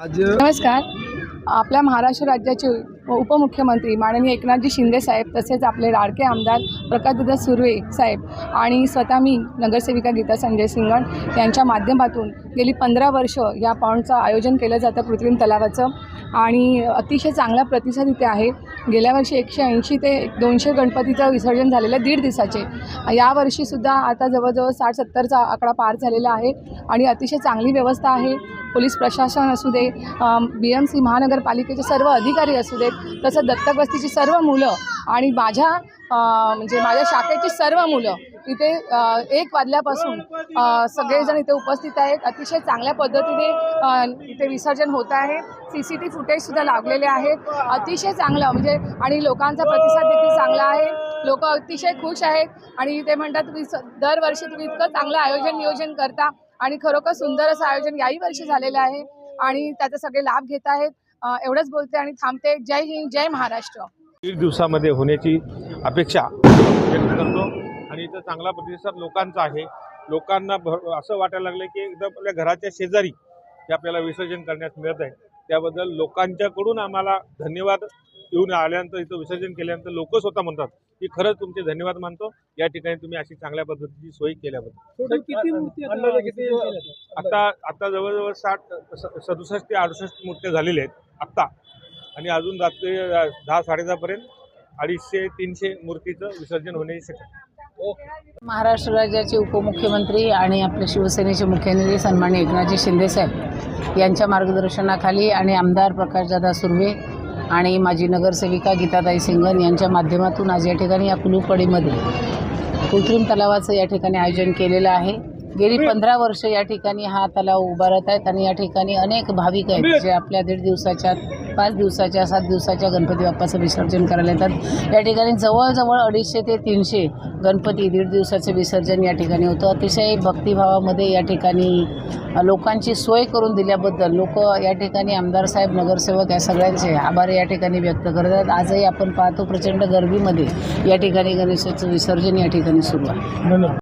नमस्कार. आपल्या महाराष्ट्र राज्याचे उपमुख्यमंत्री माननीय एकनाथजी शिंदे साहेब तसेच आपले लाडके आमदार प्रकाशदादा सुर्वे साहेब आणि स्वतः मी नगरसेविका गीता संजय सिंगण यांच्या माध्यमातून गेली पंधरा वर्ष या पाऊंडचं आयोजन केलं जातं कृत्रिम तलावाचं. आणि अतिशय चांगला प्रतिसाद इथे आहे. गेल्या वर्षी एकशे ऐंशी ते दोनशे गणपतीचं विसर्जन झालेलं आहे दीड दिवसाचे. यावर्षीसुद्धा आता जवळजवळ साठ सत्तरचा आकडा पार झालेला आहे आणि अतिशय चांगली व्यवस्था आहे. पोलीस प्रशासन असू दे बी एम सी महानगरपालिकेचे सर्व अधिकारी असू देत तसंच दत्तक वस्तीची सर्व मुलं आणि माझ्या म्हणजे माझ्या शाखेची सर्व मुलं इथे एक वाजल्यापासून सगळेजण इथे उपस्थित आहेत. अतिशय चांगल्या पद्धतीने इथे विसर्जन होत आहे. सी सी टी फुटेजसुद्धा लागलेले आहेत. अतिशय चांगलं म्हणजे आणि लोकांचा प्रतिसाद देखील चांगला आहे. लोक अतिशय खुश आहेत. आणि ते म्हणतात तुम्ही दरवर्षी तुम्ही इतकं चांगलं आयोजन नियोजन करता आणि खरोखर सुंदर असं आयोजन याही वर्षी झालेलं आहे आणि त्याचे सगळे लाभ घेत आहेत. एवढंच बोलते आणि थांबते. जय हिंद जय महाराष्ट्र. दीड दिवसामध्ये होण्याची अपेक्षा व्यक्त करतो. आणि इथं चांगला प्रतिसाद लोकांचा आहे. लोकांना भर असं वाटायला लागलं की एकदम आपल्या घराच्या शेजारी हे आपल्याला विसर्जन करण्यास मिळत आहे. त्याबद्दल लोकांच्याकडून आम्हाला धन्यवाद येऊन आल्यानंतर इथं विसर्जन केल्यानंतर लोक स्वतः म्हणतात की खरंच तुमचे धन्यवाद मानतो. या ठिकाणी तुम्ही अशी चांगल्या पद्धतीची सोय केल्याबद्दल. किती मूर्ती आता आता जवळजवळ साठ सदुसष्ट ते अडुसष्ट मूर्त्या झालेल्या आहेत आत्ता. आणि अजून रात्री दहा साडेदहापर्यंत अडीचशे तीनशे मूर्तीचं विसर्जन होण्याची शक्यता महाराष्ट्र राज्याचे उपमुख्यमंत्री आणि आपले शिवसेनेचे मुख्यमंत्री सन्मान्य एकनाथजी शिंदेसाहेब यांच्या मार्गदर्शनाखाली आणि आमदार प्रकाशदादा सुर्वे आणि माजी नगरसेविका गीताताई सिंगन यांच्या माध्यमातून आज या ठिकाणी या कुलूपडीमध्ये कृत्रिम तलावाचं या ठिकाणी आयोजन केलेलं आहे. गेली पंधरा वर्ष या ठिकाणी हा तलाव उभारत आहेत आणि या ठिकाणी अनेक भाविक आहेत जे आपल्या दीड दिवसाच्या पाच दिवसाच्या सात दिवसाच्या गणपती बाप्पाचं विसर्जन करायला येतात. या ठिकाणी जवळजवळ अडीचशे ते तीनशे गणपती दीड दिवसाचं विसर्जन या ठिकाणी होतं. अतिशय भक्तिभावामध्ये या ठिकाणी लोकांची सोय करून दिल्याबद्दल लोक या ठिकाणी आमदार साहेब नगरसेवक या सगळ्यांचे आभार या ठिकाणी व्यक्त करतात. आजही आपण पाहतो प्रचंड गर्दीमध्ये या ठिकाणी गणेशाचं विसर्जन या ठिकाणी सुरू आहे.